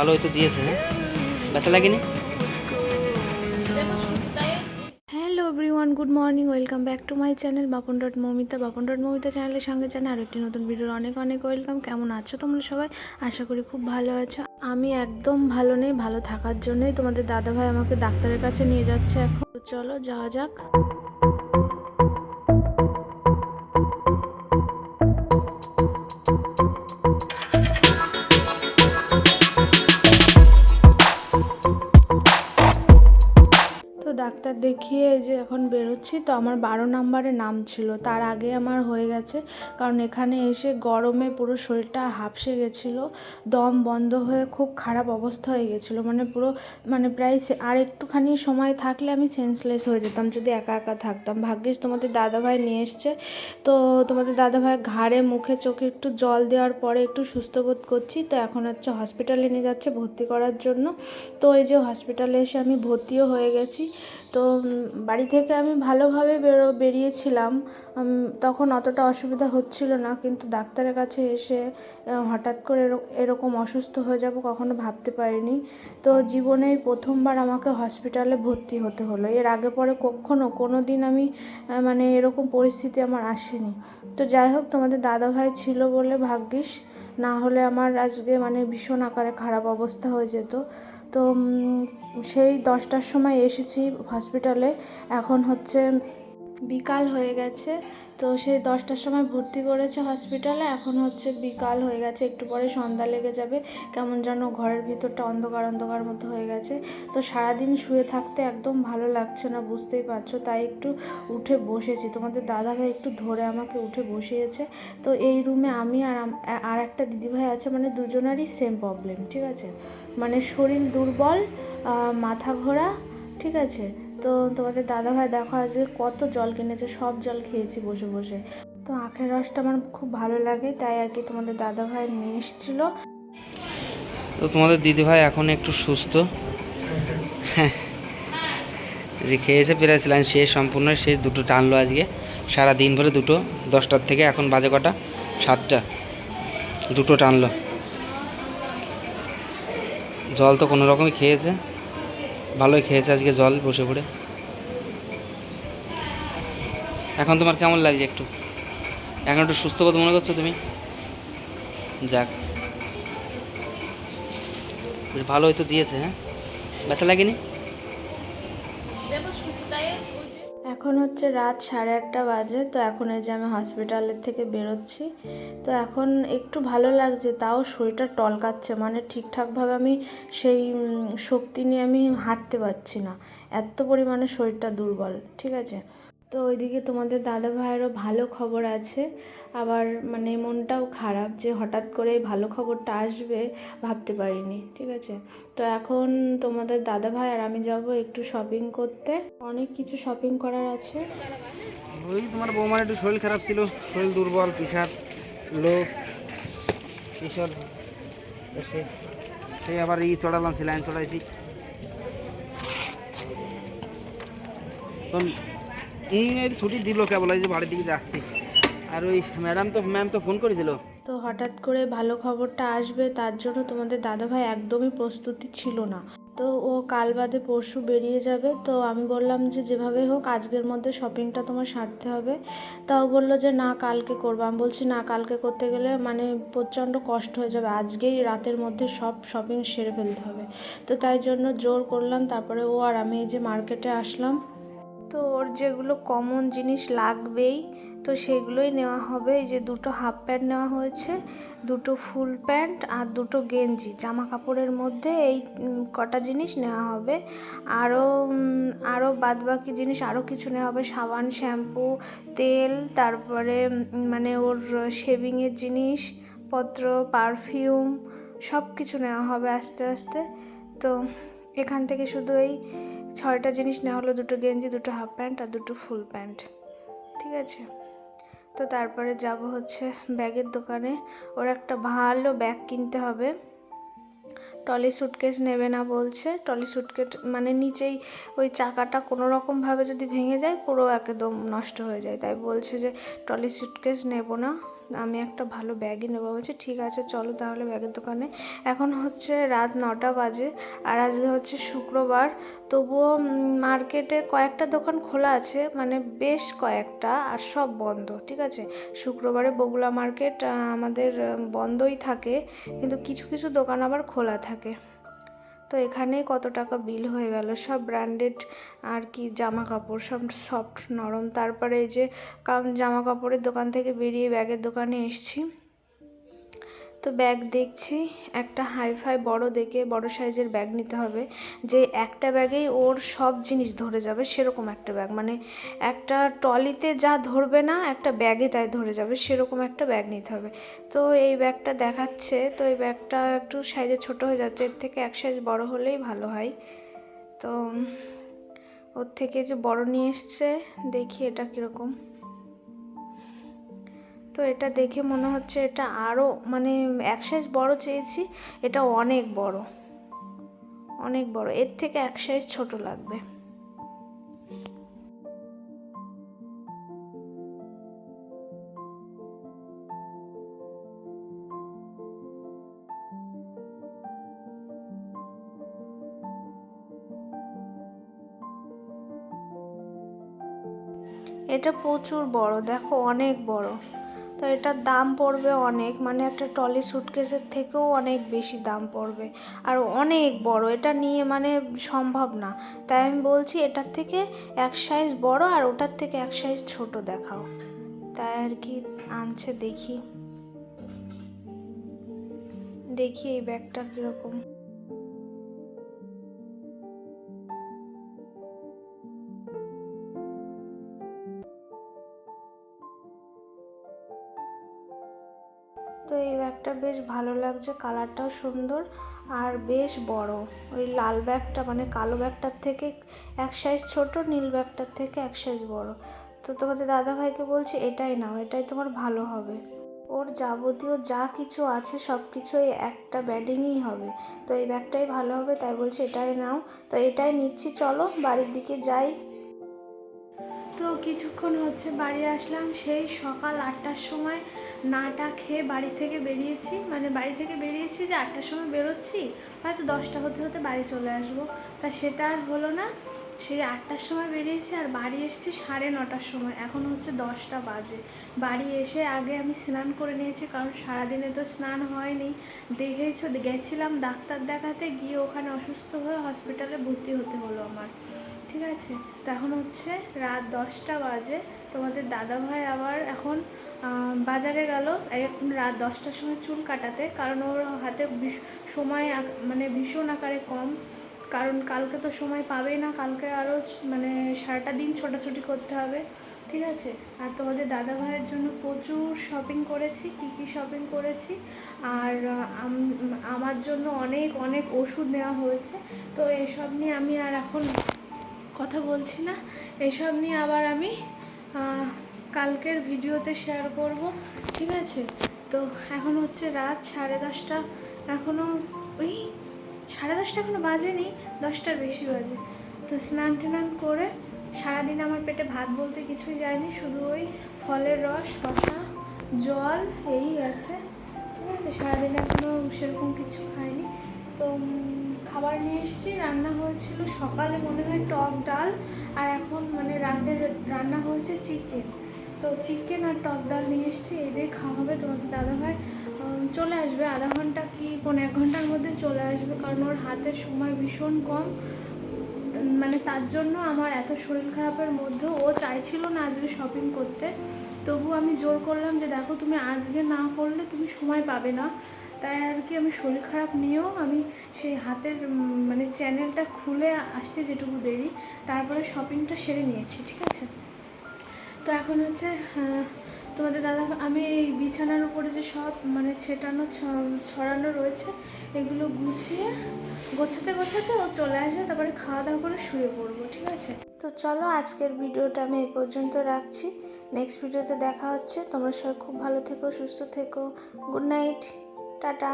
ভালো হয়তো দিয়েছে হ্যাঁ? ব্যথা লাগেনি? Good morning, welcome back to my channel Bapon dot Momita. Bapon dot Momita চ্যানেলের সঙ্গে জানা আর একটি নতুন ভিডিওর অনেক অনেক ওয়েলকাম। কেমন আছো তোমরা সবাই? আশা করি খুব ভালো আছো। আমি একদম ভালো নেই, ভালো থাকার জন্যই তোমাদের দাদাভাই আমাকে ডাক্তারের কাছে নিয়ে যাচ্ছে এখন। চলো, যাওয়া যাক। ডাক্তার দেখিয়ে যে এখন বেরোচ্ছি, তো আমার বারো নম্বরে নাম ছিল। তার আগে আমার হয়ে গেছে, কারণ এখানে এসে গরমে পুরো শরীরটা হাঁপসে গেছিল, দম বন্ধ হয়ে খুব খারাপ অবস্থা হয়ে গেছিল। মানে পুরো মানে প্রায় আর একটুখানি সময় থাকলে আমি সেন্সলেস হয়ে যেতাম, যদি একা একা থাকতাম। ভাগ্যিস তোমাদের দাদাভাই নিয়ে এসছে, তো তোমাদের দাদাভাই ঘাড়ে, মুখে, চোখে একটু জল দেওয়ার পরে একটু সুস্থ বোধ করছি। তো এখন হচ্ছে হসপিটালে নিয়ে যাচ্ছে ভর্তি করার জন্য। তো এই যে হসপিটালে এসে আমি ভর্তিও হয়ে গেছি। তো বাড়ি থেকে আমি ভালোভাবে বেরো, বেরিয়েছিলাম। তখন অতটা অসুবিধা হচ্ছিল না, কিন্তু ডাক্তারের কাছে এসে হঠাৎ করে এরক- এরকম অসুস্থ হয়ে যাব কখনো ভাবতে পারিনি। তো জীবনে প্রথমবার আমাকে হসপিটালে ভর্তি হতে হলো। এর আগে পরে কখনো কোনো দিন আমি মানে এরকম পরিস্থিতি আমার আসেনি। তো যাই হোক, তোমাদের দাদাভাই ছিল বলে ভাগ্যিস। না হলে আমার আজকে মানে ভীষণ আকারে খারাপ অবস্থা হয়ে যেত। তো সেই দশটার সময় এসেছি হসপিটালে এখন হচ্ছে বিকাল হয়ে গেছে। তো সেই দশটার সময় ভর্তি করেছে হসপিটালে এখন হচ্ছে বিকাল হয়ে গেছে। একটু পরে সন্ধ্যা লেগে যাবে। কেমন যেন ঘরের ভিতরটা অন্ধকার অন্ধকার মতো হয়ে গেছে। তো সারাদিন শুয়ে থাকতে একদম ভালো লাগছে না, বুঝতেই পারছ? তাই একটু উঠে বসেছি। তোমাদের দাদাভাই একটু ধরে আমাকে উঠে বসিয়েছে। তো এই রুমে আমি আর আর একটা দিদিভাই আছে। মানে দুজনেরই সেম প্রবলেম ঠিক আছে? মানে শরীর দুর্বল মাথা ঘোরা, ঠিক আছে? তো তোমাদের দাদাভাই দেখো আজকে কত জল কিনেছে, সব জল খেয়েছি বসে বসে। তো আখের রসটা আমার খুব ভালো লাগে, তাই আর কি তোমাদের দাদাভাই নিয়ে এসেছিল। তো তোমাদের দিদিভাই এখন একটু সুস্থ। যে খেয়েছে স্যালাইন শেষ সম্পূর্ণ শেষ দুটো টানলো আজকে। সারা দিন ভরে দুটো, দশটার থেকে এখন বাজে কটা? সাতটা। দুটো টানলো। জল তো কোনো রকমই খেয়েছে। ভালোই খেয়েছে আজকে জল বসে পড়ে। এখন তোমার কেমন লাগছে একটু? এখন একটু সুস্থ মনে করছ তুমি? যাক। বেশ ভালো হয়তো দিয়েছে হ্যাঁ? ব্যথা লাগেনি? এখন হচ্ছে রাত সাড়ে আটটা বাজে, তো এখন এই যে আমি হসপিটালের থেকে বেরোচ্ছি। তো এখন একটু ভালো লাগছে, তাও শরীরটা টলকাচ্ছে মানে ঠিকঠাকভাবে আমি সেই শক্তি নিয়ে আমি হাঁটতে পারছি না। এত পরিমাণে শরীরটা দুর্বল, ঠিক আছে? তো ওইদিকে তোমাদের দাদা ভাইয়েরও ভালো খবর আছে। আবার মানে মনটাও খারাপ যে হঠাৎ করে ভালো খবরটা আসবে ভাবতে পারিনি, ঠিক আছে? তো এখন তোমাদের দাদা ভাই আর আমি যাব একটু শপিং করতে। অনেক কিছু শপিং করার আছে। ওই তোমার বৌমার একটু শরীর খারাপ ছিল, শরীর দুর্বল, প্রেশার লো এইসব সেই আবার ই চড়ালাম, সেলাইন চড়াইছি। তো এই ছুটি দিল কেবল, এই যে বাড়ির দিকে যাচ্ছি। আর ওই ম্যাডাম তো, ম্যাম তো ফোন করেছিল। তো হঠাৎ করে ভালো খবরটা আসবে, তার জন্য তোমাদের দাদাভাই একদমই প্রস্তুতি ছিল না। তো ও কাল বাদে পরশু বেরিয়ে যাবে, তো আমি বললাম যে যেভাবে হোক, আজকের মধ্যে শপিংটা তোমার সারতে হবে। তাও বলল যে না, কালকে করব। আমি বলছি, না, কালকে করতে গেলে মানে প্রচণ্ড কষ্ট হয়ে যাবে। আজকেই রাতের মধ্যে সব শপিং সেরে ফেলতে হবে। তো তাই জন্য জোর করলাম, তারপরে ও আর আমি এই যে মার্কেটে আসলাম। তো ওর যেগুলো কমন জিনিস লাগবেই, তো সেগুলোই নেওয়া হবে। এই যে দুটো হাফ প্যান্ট নেওয়া হয়েছে, দুটো ফুল প্যান্ট আর দুটো গেঞ্জি। জামা কাপড়ের মধ্যে এই কটা জিনিস নেওয়া হবে। আরও আরও বাদবাকি জিনিস আরও কিছু নেওয়া হবে। সাবান, শ্যাম্পু, তেল, তারপরে মানে ওর শেভিংয়ের জিনিস, পত্র পারফিউম সব কিছু নেওয়া হবে আস্তে আস্তে। তো এখান থেকে শুধু এই ছয়টা জিনিস নেওয়া হলো দুটো গেঞ্জি, দুটো হাফ প্যান্ট আর দুটো ফুল প্যান্ট ঠিক আছে? তো তারপরে যাব হচ্ছে ব্যাগের দোকানে। ওর একটা ভালো ব্যাগ কিনতে হবে। টলি সুটকেস নেবে না বলছে। টলি সুটকেস মানে নিচেই ওই চাকাটা কোনো রকমভাবে যদি ভেঙে যায়, পুরো একদম নষ্ট হয়ে যায়। তাই বলছে যে টলি সুটকেস নেব না। আমি একটা ভালো ব্যাগই নেব। বলছি, ঠিক আছে, চলো তাহলে ব্যাগের দোকানে। এখন হচ্ছে রাত নটা বাজে, আর আজকে হচ্ছে শুক্রবার। তবুও মার্কেটে কয়েকটা দোকান খোলা আছে মানে বেশ কয়েকটা, আর সব বন্ধ, ঠিক আছে? শুক্রবারে বগুলা মার্কেট আমাদের বন্ধই থাকে, কিন্তু কিছু কিছু দোকান আবার খোলা থাকে। তো এখানে কত টাকা বিল হয়ে গেল। সব ব্র্যান্ডেড আর কি জামা কাপড় সব সফট নরম। তারপরে এই যে কারণ জামা কাপড়ের দোকান থেকে বেরিয়ে ব্যাগের দোকানে এসেছি। তো ব্যাগ দেখছি, একটা হাই ফাই বড় দেখে বড় সাইজের ব্যাগ নিতে হবে, যে একটা ব্যাগেই ওর সব জিনিস ধরে যাবে সেরকম একটা ব্যাগ মানে একটা ট্রলিতে যা ধরবে না, একটা ব্যাগে তাই ধরে যাবে, সেরকম একটা ব্যাগ নিতে হবে। তো এই ব্যাগটা দেখাচ্ছে, তো এই ব্যাগটা একটু সাইজে ছোট হয়ে যাচ্ছে, এর থেকে এক সাইজ বড় হলেই ভালো হয়। তো, ওর থেকে যে বড় নিয়ে এসছে, দেখি এটা কীরকম। তো এটা দেখে মনে হচ্ছে এটা আরও মানে এক সাইজ বড় চেয়েছি, এটা অনেক বড়। অনেক বড়, এর থেকে এক সাইজ ছোট লাগবে। এটা প্রচুর বড়, দেখো অনেক বড়। তো এটার দাম পড়বে অনেক মানে একটা টলি সুটকেসের থেকেও অনেক বেশি দাম পড়বে। আর অনেক বড়, এটা নিয়ে মানে সম্ভব না। তাই আমি বলছি এটার থেকে এক সাইজ বড় আর ওটার থেকে এক সাইজ ছোট দেখাও। তাই আর কি আনছে দেখি। দেখি এই ব্যাগটা কীরকম। তো এই ব্যাগটা বেশ ভালো লাগছে, কালারটাও সুন্দর আর বেশ বড়। ওই লাল ব্যাগটা মানে কালো ব্যাগটার থেকে এক সাইজ ছোট, নীল ব্যাগটার থেকে এক সাইজ বড়। তো তোমাদের দাদাভাইকে বলছি এটাই নাও, এটাই তোমার ভালো হবে। ওর যাবতীয় যা কিছু আছে সব কিছুই একটা ব্যাডিংই হবে। তো এই ব্যাগটাই ভালো হবে, তাই বলছি এটাই নাও। তো এটাই নিচ্ছি, চলো বাড়ির দিকে যাই। তো কিছুক্ষণ হচ্ছে বাড়ি আসলাম, সেই সকাল আটটার সময় নাটা খেয়ে বাড়ি থেকে বেরিয়েছি মানে বাড়ি থেকে বেরিয়েছি যে আটটার সময় বেরোচ্ছি, হয়তো দশটা হতে হতে বাড়ি চলে আসব। তা সেটা আর হলো না, সেই আটটার সময় বেরিয়েছি আর বাড়ি এসেছি সাড়ে নটার সময়, এখন হচ্ছে দশটা বাজে। বাড়ি এসে আগে আমি স্নান করে নিয়েছি, কারণ সারাদিনে তো স্নান হয়নি। দেখেছ গেছিলাম ডাক্তার দেখাতে, গিয়ে ওখানে অসুস্থ হয়ে হসপিটালে ভর্তি হতে হলো আমার। ঠিক আছে? তো এখন হচ্ছে রাত দশটা বাজে, তোমাদের দাদাভাই আবার এখন বাজারে গেল, এখন রাত দশটার সময় চুল কাটাতে, কারণ ওর হাতে সময় মানে ভীষণ আকারে কম। কারণ কালকে তো সময় পাবেই না, কালকে আরও মানে সারাটা দিন ছোটাছুটি করতে হবে, ঠিক আছে? আর তোমাদের দাদা ভাইয়ের জন্য প্রচুর শপিং করেছি, কী কী শপিং করেছি, আর আমার জন্য অনেক অনেক ওষুধ নেওয়া হয়েছে। তো এসব নিয়ে আমি আর এখন কথা বলছি না। এসব নিয়ে আবার আমি কালকের ভিডিওতে শেয়ার করব, ঠিক আছে? তো এখন হচ্ছে রাত সাড়ে দশটা এখনও ওই সাড়ে দশটা এখনও বাজেনি, দশটার বেশি বাজে। তো স্নান টান করে সারাদিন আমার পেটে ভাত বলতে কিছুই যায়নি, শুধু ওই ফলের রস শশা জল, এই আছে। ঠিক আছে, সারাদিন এখনও সেরকম কিছু খাইনি। তো খাবার নিয়ে এসেছি, রান্না হয়েছিল সকালে মনে হয় টক ডাল, আর এখন মানে রাতের রান্না হয়েছে চিকেন। তো চিকেন আর টক ডাল নিয়ে এসেছি, এই দিয়ে খাওয়া হবে তোমাদের দাদাভাই। চলে আসবে আধা ঘণ্টা কি পনেরো এক ঘণ্টার মধ্যে চলে আসবে, কারণ ওর হাতের সময় ভীষণ কম। মানে তার জন্য আমার এত শরীর খারাপের মধ্যেও ও চাইছিল না আজকে শপিং করতে। তবু আমি জোর করলাম যে, দেখো, তুমি আজকে না করলে তুমি সময় পাবে না। তাই আর কি আমি শরীর খারাপ নিয়েও আমি সেই হাতের মানে চ্যানেলটা খুলে আসতে যেটুকু দেরি, তারপরে শপিংটা সেরে নিয়েছি, ঠিক আছে? তো এখন হচ্ছে তোমাদের দাদা, আমি এই বিছানার উপরে যে সব মানে ছেটানো ছড়ানো রয়েছে, এগুলো গুছিয়ে, গোছাতে গোছাতে ও চলে আসবে, তারপরে খাওয়া দাওয়া করে শুয়ে পড়ব, ঠিক আছে? তো চলো আজকের ভিডিওটা আমি এই পর্যন্ত রাখছি। নেক্সট ভিডিওতে দেখা হচ্ছে। তোমরা সবাই খুব ভালো থেকো, সুস্থ থেকো। Good night tata